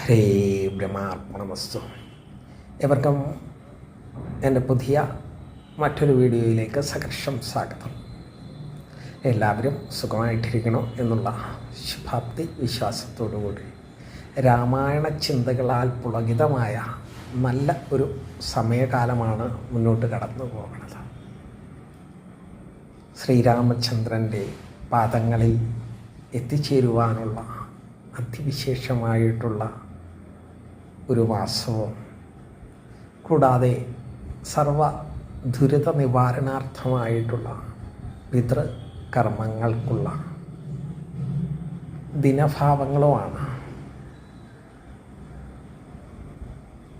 ഹരേ ബ്രഹ്മാർപ്പണമസ്തു എവർക്കും എന്റെ പുതിയ മറ്റൊരു വീഡിയോയിലേക്ക് സകർഷം സ്വാഗതം. എല്ലാവരും സുഖമായിട്ടിരിക്കണം എന്നുള്ള ശുഭാപ്തി വിശ്വാസത്തോടുകൂടി രാമായണ ചിന്തകളാൽ പുളകിതമായ നല്ല ഒരു സമയകാലമാണ് മുന്നോട്ട് കടന്നു പോകുന്നത്. ശ്രീരാമചന്ദ്രന്റെ പാദങ്ങളിൽ എത്തിച്ചേരുവാനുള്ള അതിവിശേഷമായിട്ടുള്ള ഒരു മാസവും കൂടാതെ സർവ ദുരിത നിവാരണാർത്ഥമായിട്ടുള്ള പിതൃകർമ്മങ്ങൾക്കുള്ള ദിനഭാവങ്ങളുമാണ്.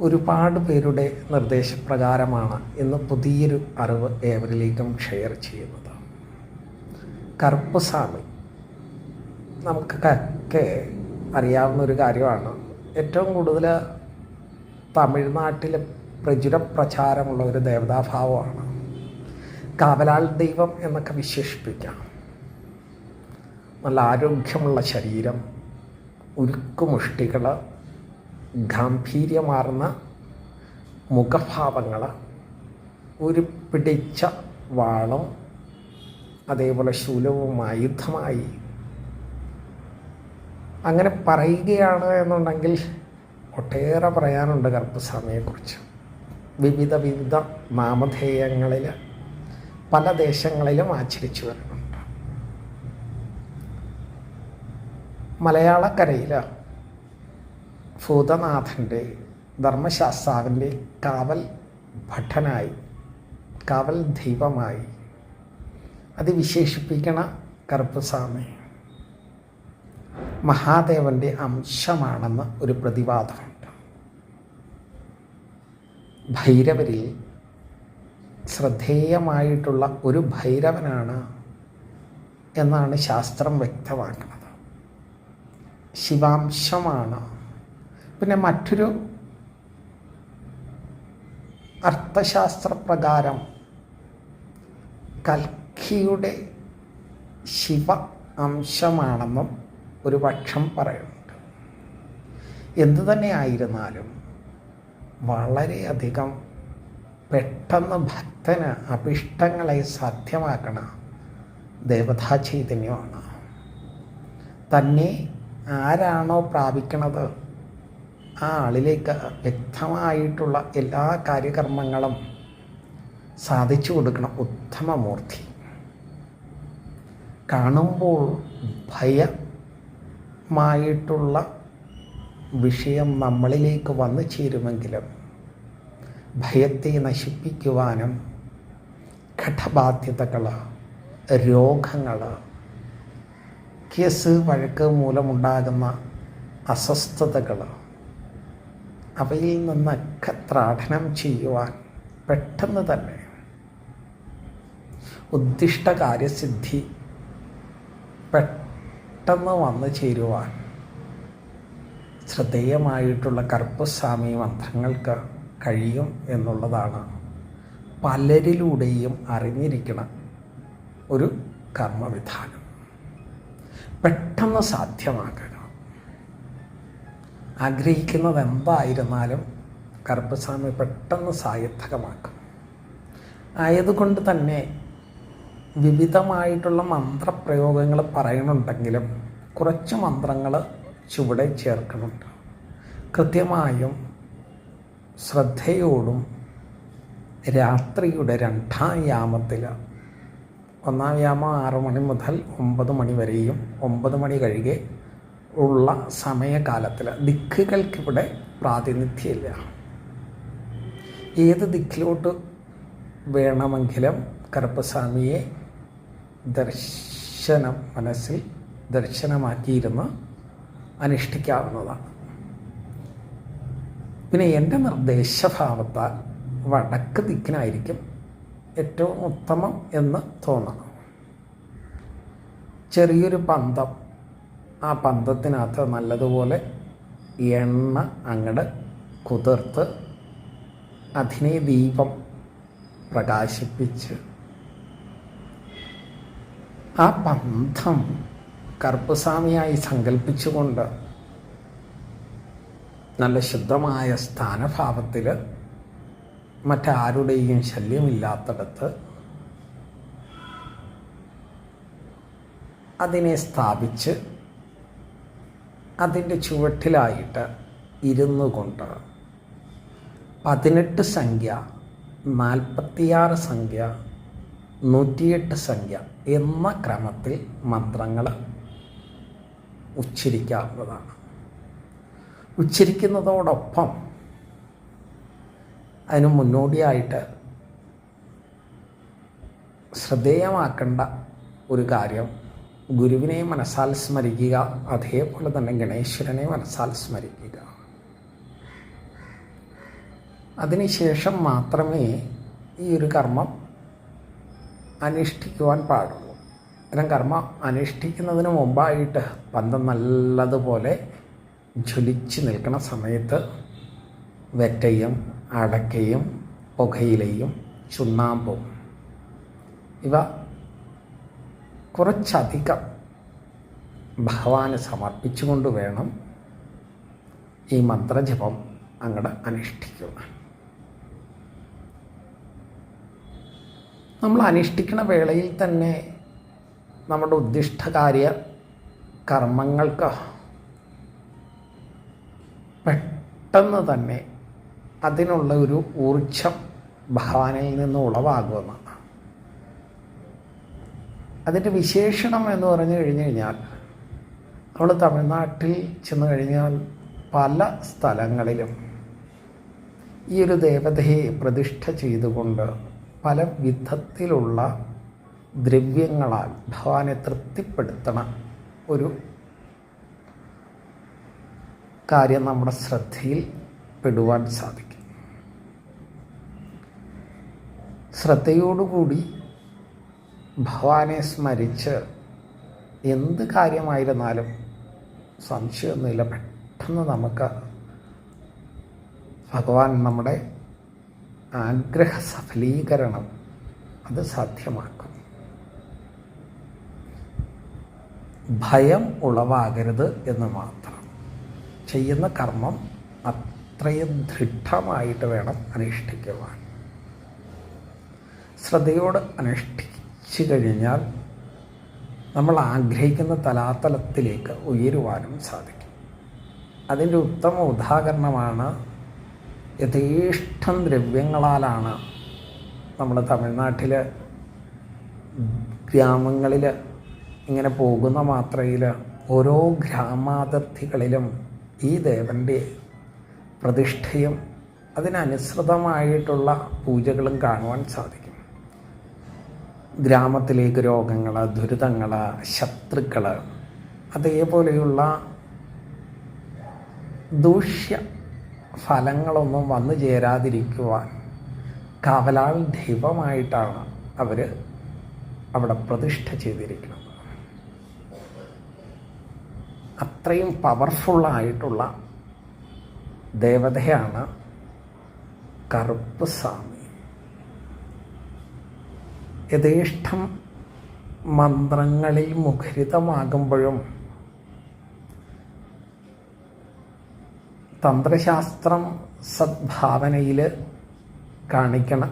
ഒരുപാട് പേരുടെ നിർദ്ദേശപ്രകാരമാണ് ഇന്ന് പുതിയൊരു അറിവ് ഏവരിലേക്കും ഷെയർ ചെയ്യുന്നത്. കറുപ്പുസ്വാമി നമുക്കൊക്കെ അറിയാവുന്ന ഒരു കാര്യമാണ്. ഏറ്റവും കൂടുതൽ തമിഴ്നാട്ടിൽ പ്രചുര പ്രചാരമുള്ള ഒരു ദേവതാഭാവമാണ്. കാവലാൾ ദൈവം എന്നൊക്കെ വിശേഷിപ്പിക്കാം. നല്ല ആരോഗ്യമുള്ള ശരീരം ഉരുക്കുമുഷ്ടികൾ ഗാംഭീര്യമാർന്ന മുഖഭാവങ്ങൾ ഒരു പിടിച്ച വാളും അതേപോലെ ശൂലവും ആയുധമായി അങ്ങനെ പറയുകയാണ് എന്നുണ്ടെങ്കിൽ ഒട്ടേറെ പറയാനുണ്ട് ഗർഭസ്വാമിയെക്കുറിച്ച് വിവിധ വിവിധ നാമധേയങ്ങളിൽ പല ദേശങ്ങളിലും ആചരിച്ചു വരുന്നുണ്ട്. മലയാളക്കരയിൽ ഭൂതനാഥന്റെ ധർമ്മശാസ്താവിന്റെ കാവൽ ഭട്ടനായി കാവൽ ദൈവമായി അത് വിശേഷിപ്പിക്കണ കറുപ്പസ്വാമി മഹാദേവന്റെ അംശമാണെന്ന് ഒരു പ്രതിവാദമുണ്ട് ഭൈരവരിൽ ശ്രദ്ധേയമായിട്ടുള്ള ഒരു ഭൈരവനാണ് എന്നാണ് ശാസ്ത്രം വ്യക്തമാക്കുന്നത്. ശിവാംശമാണ്. പിന്നെ മറ്റൊരു അർത്ഥശാസ്ത്രപ്രകാരം കൽക്കിയുടെ ശിവ അംശമാണെന്നും ഒരു പക്ഷം പറയുന്നുണ്ട്. എന്തു തന്നെ ആയിരുന്നാലും വളരെയധികം പെട്ടെന്ന് ഭക്തന് അഭിഷ്ടങ്ങളെ സാധ്യമാക്കണ ദേവതാ ചൈതന്യമാണ് തന്നെ ആരാണോ പ്രാപിക്കണത് ആ ആളിലേക്ക് വ്യക്തമായിട്ടുള്ള എല്ലാ കാര്യകർമ്മങ്ങളും സാധിച്ചു കൊടുക്കണം ഉത്തമമൂർത്തി. കാണുമ്പോൾ ഭയമായിട്ടുള്ള വിഷയം നമ്മളിലേക്ക് വന്നു ചേരുമെങ്കിലും ഭയത്തെ നശിപ്പിക്കുവാനും ഘടബാധ്യതകൾ രോഗങ്ങൾ കേസ് വഴക്ക് മൂലമുണ്ടാകുന്ന അസ്വസ്ഥതകൾ അവയിൽ നിന്നൊക്കെ ത്രാടനം ചെയ്യുവാൻ പെട്ടെന്ന് തന്നെ ഉദ്ദിഷ്ട കാര്യസിദ്ധി പെട്ടെന്ന് വന്നു ചേരുവാൻ. ശ്രദ്ധേയമായിട്ടുള്ള കർപ്പസ്വാമി മന്ത്രങ്ങൾക്ക് കഴിയും എന്നുള്ളതാണ് പലരിലൂടെയും അറിഞ്ഞിരിക്കണം ഒരു കർമ്മവിധാനം. പെട്ടെന്ന് സാധ്യമാക്കുക ആഗ്രഹിക്കുന്നത് എന്തായിരുന്നാലും കർപ്പസ്വാമി പെട്ടെന്ന് സായത്തകമാക്കും. ആയതുകൊണ്ട് തന്നെ വിവിധമായിട്ടുള്ള മന്ത്രപ്രയോഗങ്ങൾ പറയണുണ്ടെങ്കിലും കുറച്ച് മന്ത്രങ്ങൾ ചുവടെ ചേർക്കുന്നുണ്ട് കൃത്യമായും ശ്രദ്ധയോടും രാത്രിയുടെ രണ്ടാം യാമത്തിൽ ഒന്നാം യാമം ആറ് മണി മുതൽ ഒമ്പത് മണി വരെയും ഒമ്പത് മണി കഴികെ ഉള്ള സമയകാലത്തിൽ ദിക്കുകൾക്കിവിടെ പ്രാതിനിധ്യമില്ല. ഏത് ദിക്കിലോട്ട് വേണമെങ്കിലും കറുപ്പസ്വാമിയെ ദർശനം മനസ്സിൽ ദർശനമാക്കിയിരുന്ന് അനുഷ്ഠിക്കാവുന്നതാണ്. പിന്നെ എന്റെ നിർദ്ദേശഭാവത്താൽ വടക്ക് ദിക്കിനായിരിക്കും ഏറ്റവും ഉത്തമം എന്ന് തോന്നണം ചെറിയൊരു പന്തം ആ പന്തത്തിനകത്ത് നല്ലതുപോലെ എണ്ണ അങ്ങട് കുതിർത്ത് അതിനെ ദീപം പ്രകാശിപ്പിച്ച് ആ പന്തം കർപ്പസ്വാമിയായി സങ്കല്പിച്ചുകൊണ്ട് നല്ല ശുദ്ധമായ സ്ഥാനഭാവത്തിൽ മറ്റാരുടെയും ശല്യമില്ലാത്തടത്ത് അതിനെ സ്ഥാപിച്ച് അതിന്റെ ചുവട്ടിലായിട്ട് ഇരുന്നു കൊണ്ട് പതിനെട്ട് സംഖ്യ നാൽപ്പത്തിയാറ് സംഖ്യ നൂറ്റിയെട്ട് സംഖ്യ എന്ന ക്രമത്തിൽ മന്ത്രങ്ങൾ ഉച്ചരിക്കാവുന്നതാണ്. ഉച്ചരിക്കുന്നതോടൊപ്പം അതിന് മുന്നോടിയായിട്ട് ശ്രദ്ധേയമാക്കേണ്ട ഒരു കാര്യം ഗുരുവിനെ മനസ്സാൽ സ്മരിക്കുക അതേപോലെ തന്നെ ഗണേശ്വരനെ മനസ്സാൽ സ്മരിക്കുക. അതിനുശേഷം മാത്രമേ ഈ ഒരു കർമ്മം അനുഷ്ഠിക്കുവാൻ പാടുള്ളൂ. അത്തരം കർമ്മ അനുഷ്ഠിക്കുന്നതിന് മുമ്പായിട്ട് പന്തം നല്ലതുപോലെ ജ്വലിച്ച് നിൽക്കുന്ന സമയത്ത് വെറ്റയും അടക്കയും പുകയിലയും ചുണ്ണാമ്പും ഇവ കുറച്ചധികം ഭഗവാന് സമർപ്പിച്ചുകൊണ്ട് വേണം ഈ മന്ത്രജപം അങ്ങോട്ട് അനുഷ്ഠിക്കുക നമ്മൾ അനുഷ്ഠിക്കുന്ന വേളയിൽ തന്നെ നമ്മുടെ ഉദ്ദിഷ്ടകാര്യ കർമ്മങ്ങൾക്ക് പെട്ടെന്ന് തന്നെ അതിനുള്ള ഒരു ഊർജം ഭഗവാനിൽ നിന്ന് ഉളവാകുമെന്നാണ് അതിന്റെ വിശേഷണം എന്ന് പറഞ്ഞു കഴിഞ്ഞു കഴിഞ്ഞാൽ നമ്മൾ തമിഴ്നാട്ടിൽ ചെന്ന് കഴിഞ്ഞാൽ പല സ്ഥലങ്ങളിലും ഈ ഒരു ദേവതയെ പ്രതിഷ്ഠ ചെയ്തുകൊണ്ട് പല വിധത്തിലുള്ള ദ്രവ്യങ്ങളാൽ ഭഗവാനെ തൃപ്തിപ്പെടുത്തണ ഒരു കാര്യം നമ്മുടെ ശ്രദ്ധയിൽ പെടുവാൻ സാധിക്കും. ശ്രദ്ധയോടുകൂടി ഭഗവാനെ സ്മരിച്ച് എന്ത് കാര്യമായിരുന്നാലും സംശയമൊന്നുമില്ല പെട്ടെന്ന് നമുക്ക് ഭഗവാൻ നമ്മുടെ ആഗ്രഹ സഫലീകരണം അത് സാധ്യമാക്കും. ഭയം ഉളവാകരുത് എന്ന് മാത്രം. ചെയ്യുന്ന കർമ്മം അത്രയും ദൃഢമായിട്ട് വേണം അനുഷ്ഠിക്കുവാൻ. ശ്രദ്ധയോട് അനുഷ്ഠിച്ചു കഴിഞ്ഞാൽ നമ്മൾ ആഗ്രഹിക്കുന്ന തലാതലത്തിലേക്ക് ഉയരുവാനും സാധിക്കും. അതിന്റെ ഉത്തമ ഉദാഹരണമാണ് യഥേഷ്ടം ദ്രവ്യങ്ങളാലാണ് നമ്മൾ തമിഴ്നാട്ടിൽ ഗ്രാമങ്ങളിൽ ഇങ്ങനെ പോകുന്ന മാത്രയിൽ ഓരോ ഗ്രാമാതിർത്തികളിലും ഈ ദേവന്റെ പ്രതിഷ്ഠയും അതിനനുസൃതമായിട്ടുള്ള പൂജകളും കാണുവാൻ സാധിക്കും. ഗ്രാമത്തിലേക്ക് രോഗങ്ങൾ ദുരിതങ്ങൾ ശത്രുക്കൾ അതേപോലെയുള്ള ദൂഷ്യ ഫലങ്ങളൊന്നും വന്നു ചേരാതിരിക്കുവാൻ കാവലാൾ ദൈവമായിട്ടാണ് അവർ അവിടെ പ്രതിഷ്ഠ ചെയ്തിരിക്കുന്നത്. അത്രയും പവർഫുള്ളായിട്ടുള്ള ദേവതയാണ് കറുപ്പ് സ്വാമി യഥേഷ്ടം മന്ത്രങ്ങളിൽ മുഖരിതമാകുമ്പോഴും തന്ത്രശാസ്ത്രം സദ്ഭാവനയിൽ കാണിക്കണ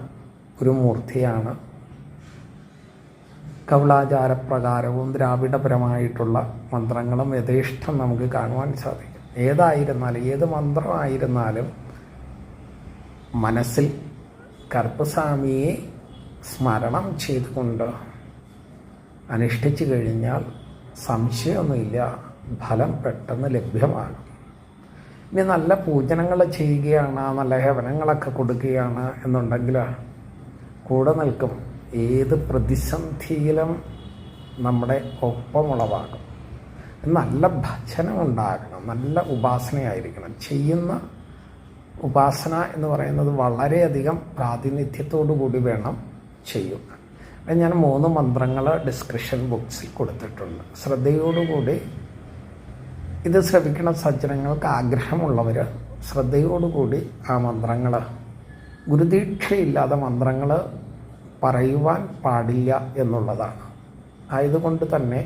ഒരു മൂർത്തിയാണ് കൗളാചാരപ്രകാരവും ദ്രാവിഡപരമായിട്ടുള്ള മന്ത്രങ്ങളും യഥേഷ്ടം നമുക്ക് കാണുവാൻ സാധിക്കും. ഏതായിരുന്നാലും ഏത് മന്ത്രമായിരുന്നാലും മനസ്സിൽ കർപ്പസ്വാമിയെ സ്മരണം ചെയ്തുകൊണ്ട് അനുഷ്ഠിച്ചു കഴിഞ്ഞാൽ സംശയമൊന്നുമില്ല ഫലം പെട്ടെന്ന് ലഭ്യമാകും. ഇനി നല്ല പൂജനങ്ങൾ ചെയ്യുകയാണ് നല്ല ഹേവനങ്ങളൊക്കെ കൊടുക്കുകയാണ് എന്നുണ്ടെങ്കിൽ കൂടെ നിൽക്കും. ഏത് പ്രതിസന്ധിയിലും നമ്മുടെ ഒപ്പമുളവാകും. നല്ല ഭജനം ഉണ്ടാകണം നല്ല ഉപാസനയായിരിക്കണം. ചെയ്യുന്ന ഉപാസന എന്ന് പറയുന്നത് വളരെയധികം പ്രാതിനിധ്യത്തോടു കൂടി വേണം ചെയ്യുക ഞാൻ മൂന്ന് മന്ത്രങ്ങൾ ഡിസ്ക്രിപ്ഷൻ ബോക്സിൽ കൊടുത്തിട്ടുണ്ട്. ശ്രദ്ധയോടുകൂടി ഇത് ശ്രവിക്കുന്ന സജ്ജനങ്ങൾക്ക് ആഗ്രഹമുള്ളവർ ശ്രദ്ധയോടുകൂടി ആ മന്ത്രങ്ങൾ ഗുരുദീക്ഷയില്ലാതെ മന്ത്രങ്ങൾ പറയുവാൻ പാടില്ല എന്നുള്ളതാണ്. ആയതുകൊണ്ട് തന്നെ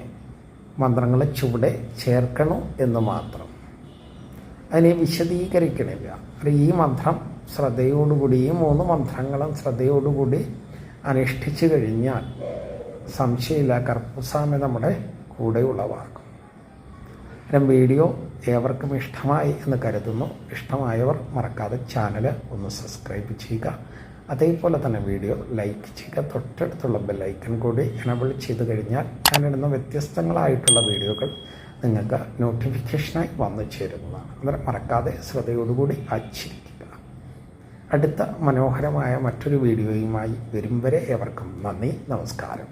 മന്ത്രങ്ങൾ ചുവടെ ചേർക്കണം എന്ന് മാത്രം. അതിനെ വിശദീകരിക്കണില്ല. ഈ മന്ത്രം ശ്രദ്ധയോടുകൂടി ഈ മൂന്ന് മന്ത്രങ്ങളും ശ്രദ്ധയോടുകൂടി അനുഷ്ഠിച്ചു കഴിഞ്ഞാൽ സംശയമില്ല. കർപ്പൂസാമി നമ്മുടെ കൂടെ ഉളവാക്കും ഇത്തരം വീഡിയോ ഏവർക്കും ഇഷ്ടമായി എന്ന് കരുതുന്നു. ഇഷ്ടമായവർ മറക്കാതെ ചാനൽ ഒന്ന് സബ്സ്ക്രൈബ് ചെയ്യുക. അതേപോലെ തന്നെ വീഡിയോ ലൈക്ക് ചെയ്യുക. തൊട്ടടുത്തുള്ള ബെല്ലൈക്കൺ കൂടി എനബിൾ ചെയ്ത് കഴിഞ്ഞാൽ ഞാനിടുന്ന വ്യത്യസ്തങ്ങളായിട്ടുള്ള വീഡിയോകൾ നിങ്ങൾക്ക് നോട്ടിഫിക്കേഷനായി വന്നു ചേരുന്നതാണ്. അന്നേരം മറക്കാതെ ശ്രദ്ധയോടുകൂടി അച്ചിരിക്കുക അടുത്ത മനോഹരമായ മറ്റൊരു വീഡിയോയുമായി വരും വരെ ഏവർക്കും നന്ദി നമസ്കാരം.